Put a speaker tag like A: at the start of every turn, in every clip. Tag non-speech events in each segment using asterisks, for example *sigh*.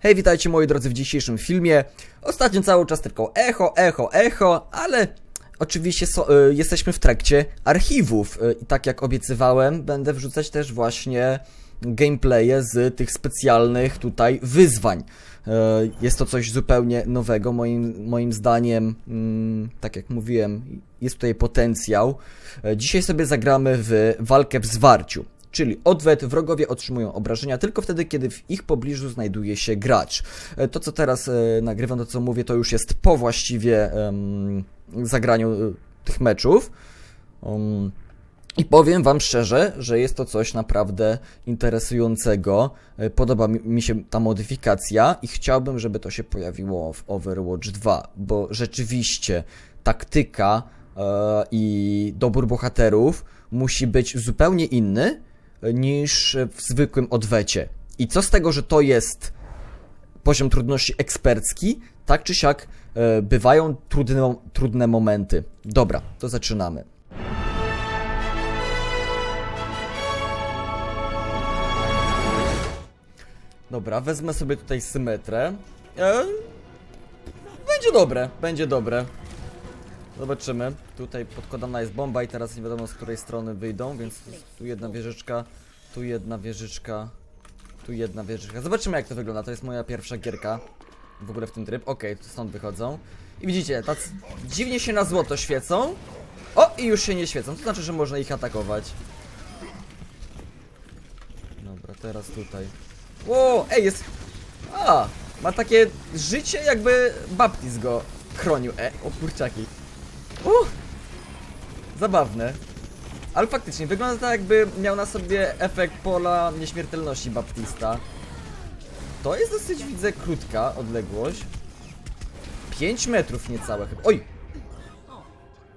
A: Hej, witajcie moi drodzy w dzisiejszym filmie. Ostatnio cały czas tylko echo, echo, echo, ale oczywiście so, y, jesteśmy w trakcie archiwów y, i tak jak obiecywałem, będę wrzucać też właśnie gameplaye z tych specjalnych tutaj wyzwań. Y, Jest to coś zupełnie nowego, moim, moim zdaniem, mm, tak jak mówiłem, jest tutaj potencjał. Y, Dzisiaj sobie zagramy w walkę w zwarciu. Czyli odwet, wrogowie otrzymują obrażenia tylko wtedy, kiedy w ich pobliżu znajduje się gracz. E, To, co teraz e, nagrywam, to co mówię, to już jest po właściwie zagraniu e, tych meczów. Um, I powiem Wam szczerze, że jest to coś naprawdę interesującego. Podoba mi- się ta modyfikacja i chciałbym, żeby to się pojawiło w Overwatch 2, bo rzeczywiście taktyka i dobór bohaterów musi być zupełnie inny niż w zwykłym odwecie. I co z tego, że to jest poziom trudności ekspercki, tak czy siak e, bywają trudne, trudne momenty. Dobra, to zaczynamy. Dobra, wezmę sobie tutaj symetrę. E, będzie dobre, będzie dobre. Zobaczymy. Tutaj podkładana jest bomba i teraz nie wiadomo z której strony wyjdą, więc tu jedna wieżyczka, tu jedna wieżyczka, tu jedna wieżyczka. Zobaczymy jak to wygląda. To jest moja pierwsza gierka w ogóle w tym tryb. Okej, to stąd wychodzą. I widzicie, tacy dziwnie się na złoto świecą. O, i już się nie świecą. To znaczy, że można ich atakować. Dobra, teraz tutaj. Ło, ej, jest... A, ma takie życie jakby Baptist go chronił. E, o kurczaki. Uh, zabawne. Ale faktycznie, wygląda tak jakby miał na sobie efekt pola nieśmiertelności Baptista. To jest dosyć, widzę, krótka odległość. 5 metrów niecałe chyba. Oj!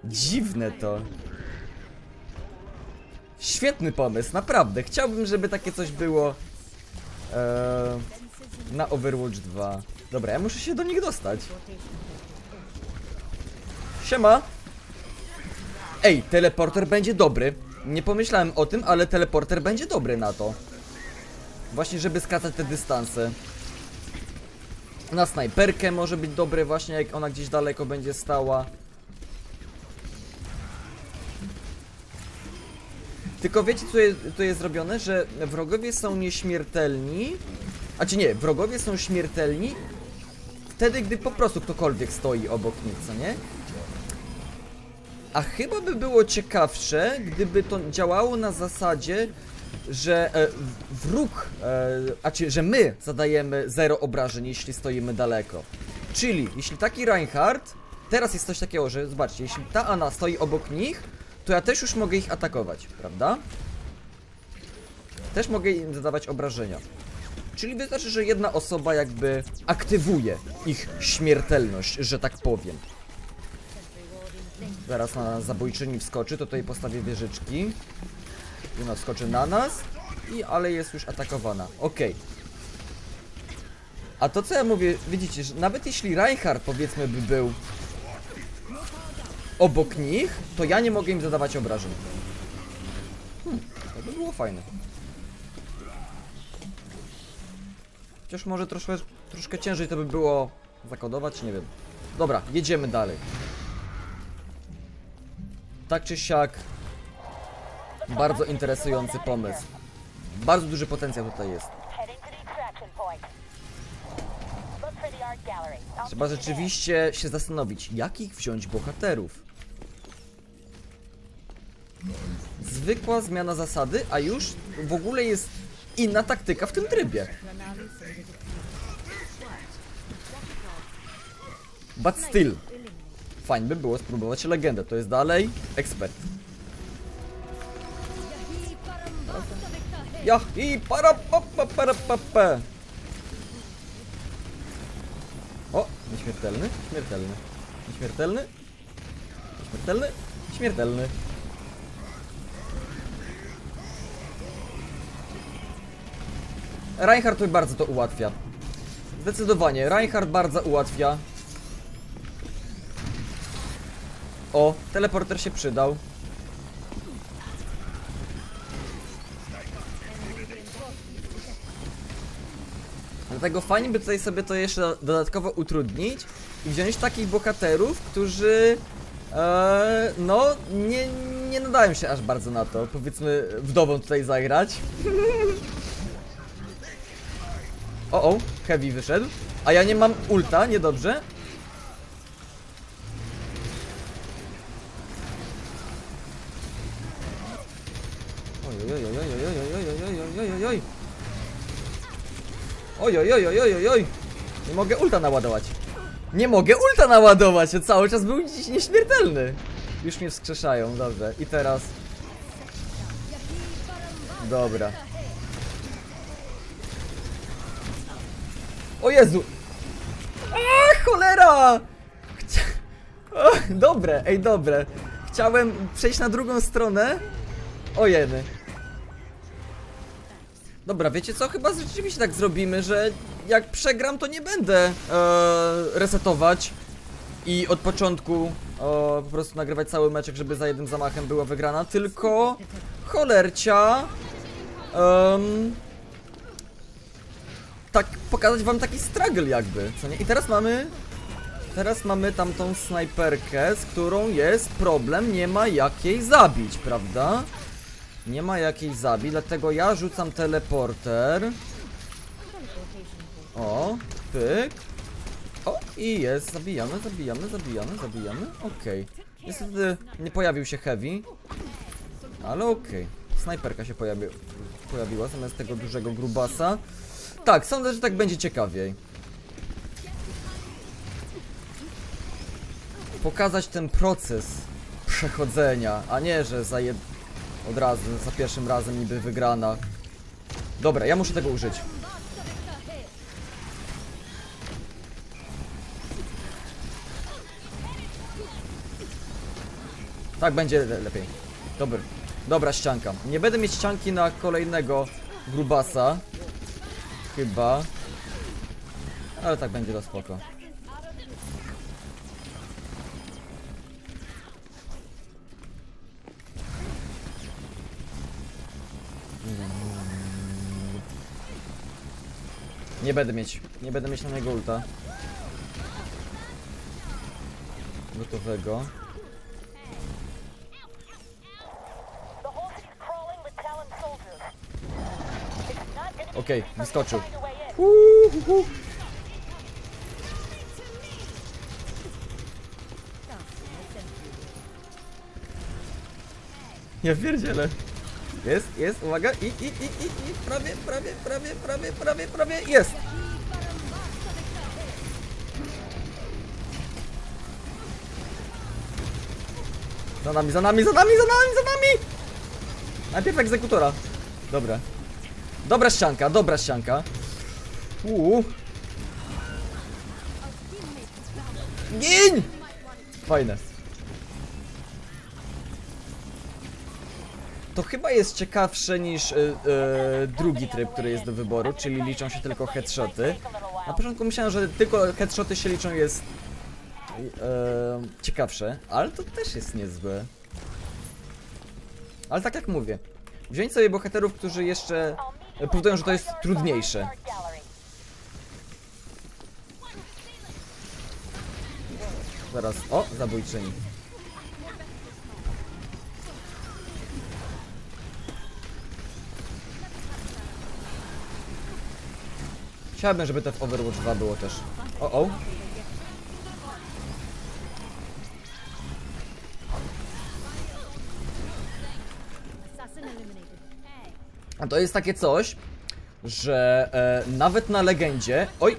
A: Dziwne to. Świetny pomysł, naprawdę. Chciałbym, żeby takie coś było eee, na Overwatch 2. Dobra, ja muszę się do nich dostać. Siema! Ej, teleporter będzie dobry. Nie pomyślałem o tym, ale teleporter będzie dobry na to. Właśnie, żeby skracać te dystanse. Na snajperkę może być dobre właśnie, jak ona gdzieś daleko będzie stała. Tylko wiecie, co jest, co jest zrobione? Że wrogowie są nieśmiertelni. A czy nie, wrogowie są śmiertelni wtedy, gdy po prostu ktokolwiek stoi obok nich, co nie? A chyba by było ciekawsze, gdyby to działało na zasadzie, że e, wróg, e, a czy, że my zadajemy zero obrażeń, jeśli stoimy daleko. Czyli, jeśli taki Reinhardt, teraz jest coś takiego, że zobaczcie, jeśli ta Anna stoi obok nich, to ja też już mogę ich atakować, prawda? Też mogę im zadawać obrażenia. Czyli wystarczy, że jedna osoba jakby aktywuje ich śmiertelność, że tak powiem. Zaraz na zabójczyni wskoczy, to tutaj postawię wieżyczki. I ona wskoczy na nas. I ale jest już atakowana. Okej. A to co ja mówię, widzicie, że nawet jeśli Reinhardt powiedzmy by był obok nich, to ja nie mogę im zadawać obrażeń. Hmm, to by było fajne. Chociaż może troszkę, troszkę ciężej to by było zakodować, nie wiem. Dobra, jedziemy dalej. Tak czy siak, bardzo interesujący pomysł. Bardzo duży potencjał tutaj jest. Trzeba rzeczywiście się zastanowić, jakich wziąć bohaterów. Zwykła zmiana zasady, a już w ogóle jest inna taktyka w tym trybie. But still, fajnie by było spróbować legendę, to jest dalej ekspert. Ja i para pa pa para pa pa. O, nieśmiertelny, śmiertelny, nieśmiertelny, śmiertelny, śmiertelny. Reinhardt bardzo to ułatwia. Zdecydowanie, Reinhardt bardzo ułatwia. O, teleporter się przydał. Dlatego fajnie by tutaj sobie to jeszcze dodatkowo utrudnić i wziąć takich bohaterów, którzy e, no nie, nie nadają się aż bardzo na to. Powiedzmy wdową tutaj zagrać. O, o, Heavy wyszedł. A ja nie mam ulta, niedobrze. Ojojojojojojoj. Nie mogę ulta naładować. Nie mogę ulta naładować, cały czas był dziś nieśmiertelny. Już mnie wskrzeszają, dobrze. I teraz... Dobra. O Jezu! A, cholera! Chcia... Dobre, ej, dobre. Chciałem przejść na drugą stronę. O jeny. Dobra, wiecie co? Chyba rzeczywiście tak zrobimy, że jak przegram, to nie będę e, resetować i od początku po prostu nagrywać cały meczek, żeby za jednym zamachem była wygrana, tylko cholercia em, tak pokazać wam taki struggle jakby, co nie? I teraz mamy teraz mamy tamtą snajperkę, z którą jest problem, nie ma jak jej zabić, prawda? Nie ma jakiej zabić, dlatego ja rzucam teleporter. O, pyk. O, i jest, zabijamy, zabijamy, zabijamy, zabijamy. Okej. Niestety nie pojawił się Heavy. Ale okej. Snajperka się pojawi pojawiła zamiast tego dużego grubasa. Tak, sądzę, że tak będzie ciekawiej. Pokazać ten proces przechodzenia, a nie, że za jed... od razu, za pierwszym razem niby wygrana. Dobra, ja muszę tego użyć. Tak będzie le lepiej. Dobry. Dobra ścianka. Nie będę mieć ścianki na kolejnego grubasa. Chyba. Ale tak będzie to spoko. nie będę mieć. Nie będę mieć na niego ulta. Gotowego. Okej,
B: okay,
A: wyskoczył. Uhuhu. Ja pierdzielę. Jest, jest, uwaga, i, i, i, i, i, prawie, prawie, prawie, prawie, prawie, prawie, jest! Za nami, za nami, za nami, za nami, za nami! Najpierw egzekutora. Dobra. Dobra ścianka, dobra ścianka. Uuu. Gin! Fajne. To chyba jest ciekawsze niż y, y, drugi tryb, który jest do wyboru, czyli liczą się tylko headshoty. Na początku myślałem, że tylko headshoty się liczą jest y, ciekawsze, ale to też jest niezłe. Ale tak jak mówię, wziąć sobie bohaterów, którzy jeszcze powodują, że to jest trudniejsze. Zaraz, o, zabójczyni. Chciałbym, żeby to w Overwatch 2 było też. O, o. A to jest takie coś, że e, nawet na legendzie. Oj!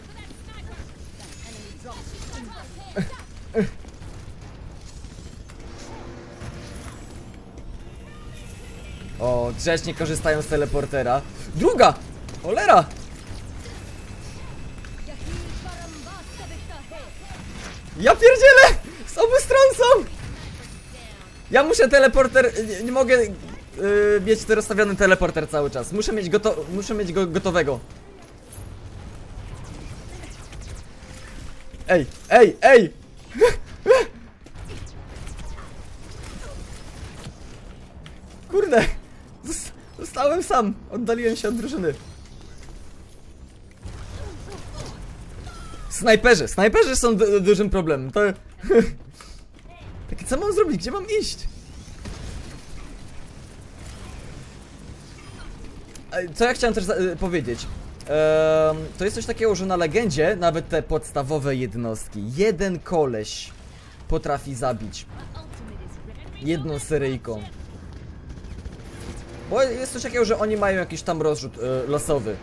A: O, grzecznie korzystają z teleportera. Druga! Cholera! Ja pierdzielę! Z obu stron są! Ja muszę teleporter... Nie, nie mogę yy, mieć to rozstawiony teleporter cały czas. Muszę mieć, goto muszę mieć go gotowego. Ej, ej, ej! *laughs* Kurde! Zos- Zostałem sam! Oddaliłem się od drużyny. Snajperzy, snajperzy są du- dużym problemem. To... *laughs* Takie, co mam zrobić? Gdzie mam iść? Co ja chciałem też e, powiedzieć? To jest coś takiego, że na legendzie nawet te podstawowe jednostki, jeden koleś potrafi zabić jedną seryjką. Bo jest coś takiego, że oni mają jakiś tam rozrzut e, losowy.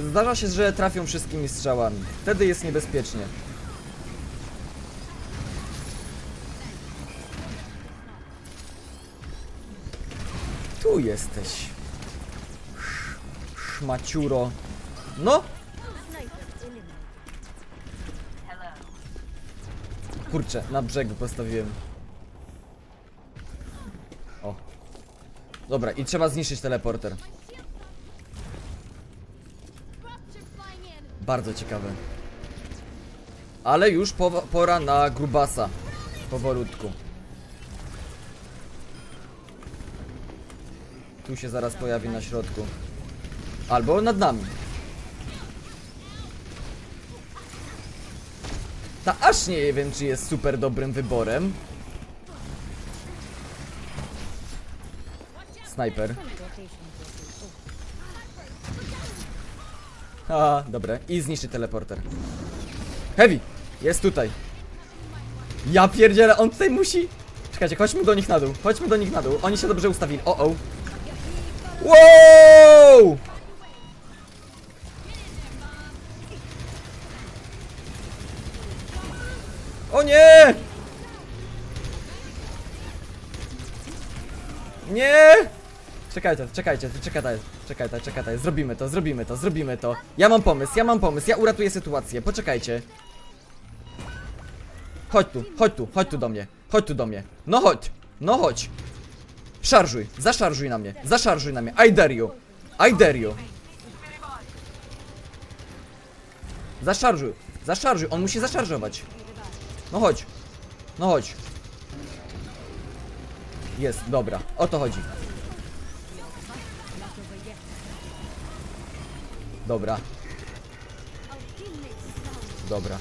A: Zdarza się, że trafią wszystkimi strzałami. Wtedy jest niebezpiecznie. Tu jesteś. Sz- Szmaciuro. No! Kurczę, na brzegu postawiłem. O. Dobra, i trzeba zniszczyć teleporter. Bardzo ciekawe. Ale już po, pora na grubasa. Powolutku. Tu się zaraz pojawi na środku. Albo nad nami. Ta aż nie wiem, czy jest super dobrym wyborem. Snajper. A, dobra. I zniszczy teleporter. Heavy! Jest tutaj. Ja pierdzielę, on tutaj musi... Czekajcie, chodźmy do nich na dół. Chodźmy do nich na dół. Oni się dobrze ustawili. O, o. Wow! O nie! Nie! Czekajcie, czekajcie, czekajcie, czekajcie, czekajcie, zrobimy to, zrobimy to, zrobimy to. Ja mam pomysł, ja mam pomysł, ja uratuję sytuację, poczekajcie. Chodź tu, chodź tu, chodź tu do mnie, chodź tu do mnie. No chodź, no chodź. Szarżuj, zaszarżuj na mnie, zaszarżuj na mnie, I dare you, I dare you. Zaszarżuj, zaszarżuj, on musi zaszarżować. No chodź, no chodź. Jest, dobra, o to chodzi. Dobra. Dobra.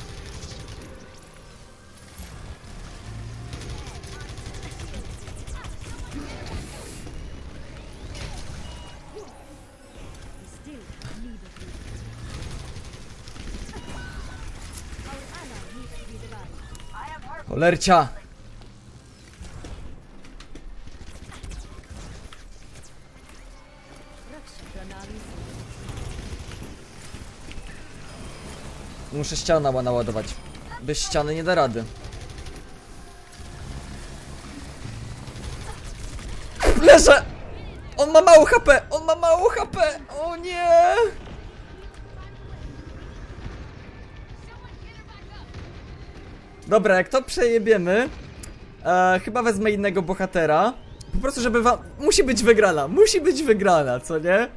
A: Cholercia! Muszę ścianę nała- naładować. Bez ściany nie da rady. Leżę! On ma mało HP! On ma mało HP! O nie! Dobra, jak to przejebiemy, e, chyba wezmę innego bohatera. Po prostu, żeby wam... Musi być wygrana, musi być wygrana, co nie?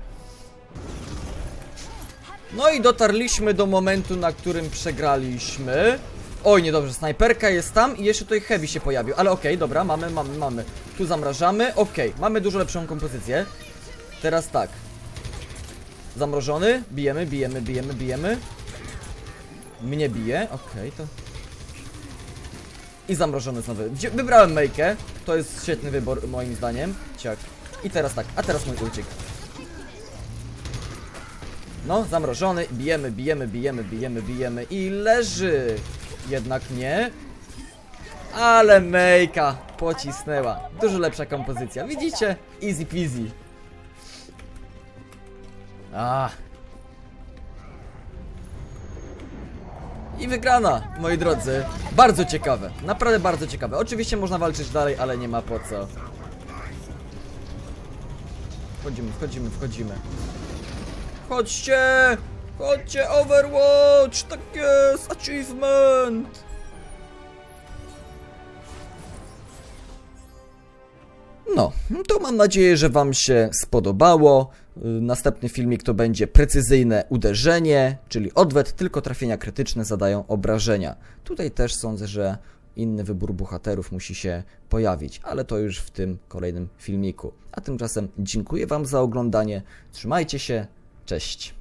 A: No i dotarliśmy do momentu, na którym przegraliśmy. Oj, niedobrze, snajperka jest tam i jeszcze tutaj heavy się pojawił, ale okej, dobra, mamy, mamy, mamy. Tu zamrażamy, okej, mamy dużo lepszą kompozycję. Teraz tak. Zamrożony, bijemy, bijemy, bijemy, bijemy. Mnie bije, okej, to... I zamrożony znowu. Wybrałem Mejkę, to jest świetny wybór moim zdaniem. Ciak. I teraz tak, a teraz mój uciek. No, zamrożony, bijemy, bijemy, bijemy, bijemy, bijemy i leży. Jednak nie. Ale Mejka pocisnęła. Dużo lepsza kompozycja. Widzicie? Easy peasy. Ah. I wygrana, moi drodzy. Bardzo ciekawe. Naprawdę bardzo ciekawe. Oczywiście można walczyć dalej, ale nie ma po co. Wchodzimy, wchodzimy, wchodzimy. Chodźcie! Chodźcie, Overwatch! Tak jest! Achievement! No, to mam nadzieję, że Wam się spodobało. Y, Następny filmik to będzie precyzyjne uderzenie, czyli odwet, tylko trafienia krytyczne zadają obrażenia. Tutaj też sądzę, że inny wybór bohaterów musi się pojawić, ale to już w tym kolejnym filmiku. A tymczasem dziękuję Wam za oglądanie. Trzymajcie się, cześć.